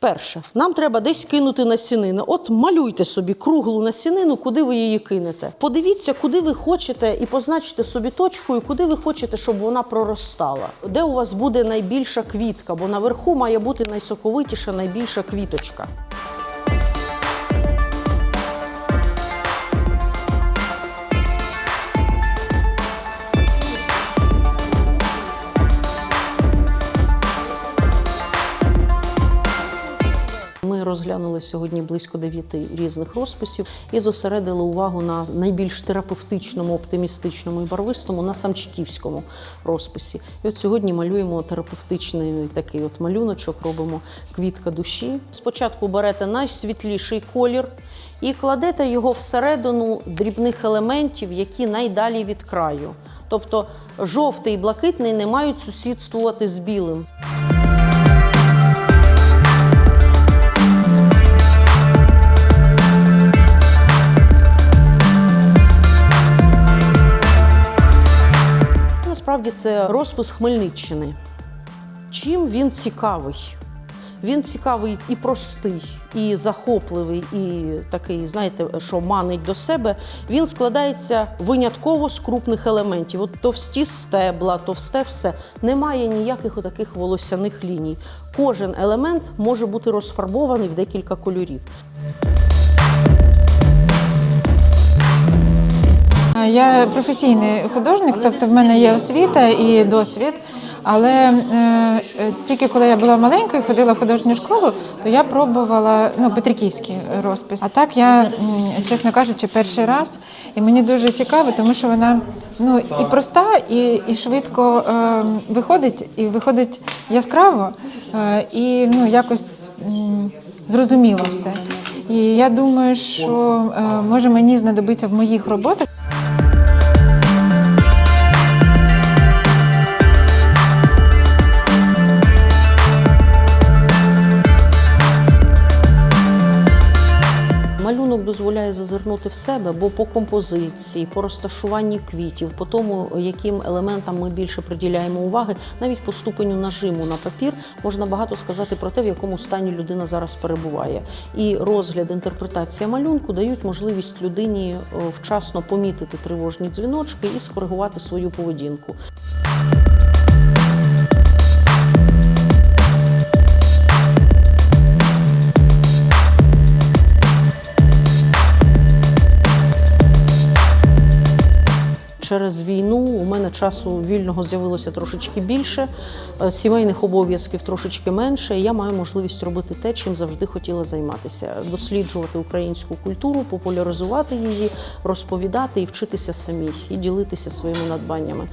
Перше, нам треба десь кинути насінину. От малюйте собі круглу насінину, куди ви її кинете. Подивіться, куди ви хочете, і позначте собі точкою, куди ви хочете, щоб вона проростала. Де у вас буде найбільша квітка, бо наверху має бути найсоковитіша, найбільша квіточка. Розглянули сьогодні близько дев'яти різних розписів і зосередили увагу на найбільш терапевтичному, оптимістичному і барвистому на самчиківському розписі. І от сьогодні малюємо терапевтичний такий от малюночок, робимо квітка душі. Спочатку берете найсвітліший колір і кладете його всередину дрібних елементів, які найдалі від краю. Тобто жовтий і блакитний не мають сусідствувати з білим. Насправді це розпис Хмельниччини. Чим він цікавий? Він цікавий і простий, і захопливий, і такий, знаєте, що манить до себе. Він складається винятково з крупних елементів. От товсті стебла, товсте все. Немає ніяких отаких волосяних ліній. Кожен елемент може бути розфарбований в декілька кольорів. Я професійний художник, тобто в мене є освіта і досвід. Але е, е, тільки коли я була маленькою, ходила в художню школу, то я пробувала ну, Петриківський розпис. А так я, чесно кажучи, перший раз, і мені дуже цікаво, тому що вона ну, і проста, і, і швидко е, виходить, і виходить яскраво, е, і ну, якось м, зрозуміло все. І я думаю, що е, може мені знадобиться в моїх роботах. Малюнок дозволяє зазирнути в себе, бо по композиції, по розташуванні квітів, по тому, яким елементам ми більше приділяємо уваги, навіть по ступеню нажиму на папір можна багато сказати про те, в якому стані людина зараз перебуває. І розгляд, інтерпретація малюнку дають можливість людині е, вчасно помітити тривожні дзвіночки і скоригувати свою поведінку. Через війну у мене часу вільного з'явилося трошечки більше, е, сімейних обов'язків трошечки менше. і Я маю можливість робити те, чим завжди хотіла займатися: досліджувати українську культуру, популяризувати її, розповідати і вчитися самій, і ділитися своїми надбаннями.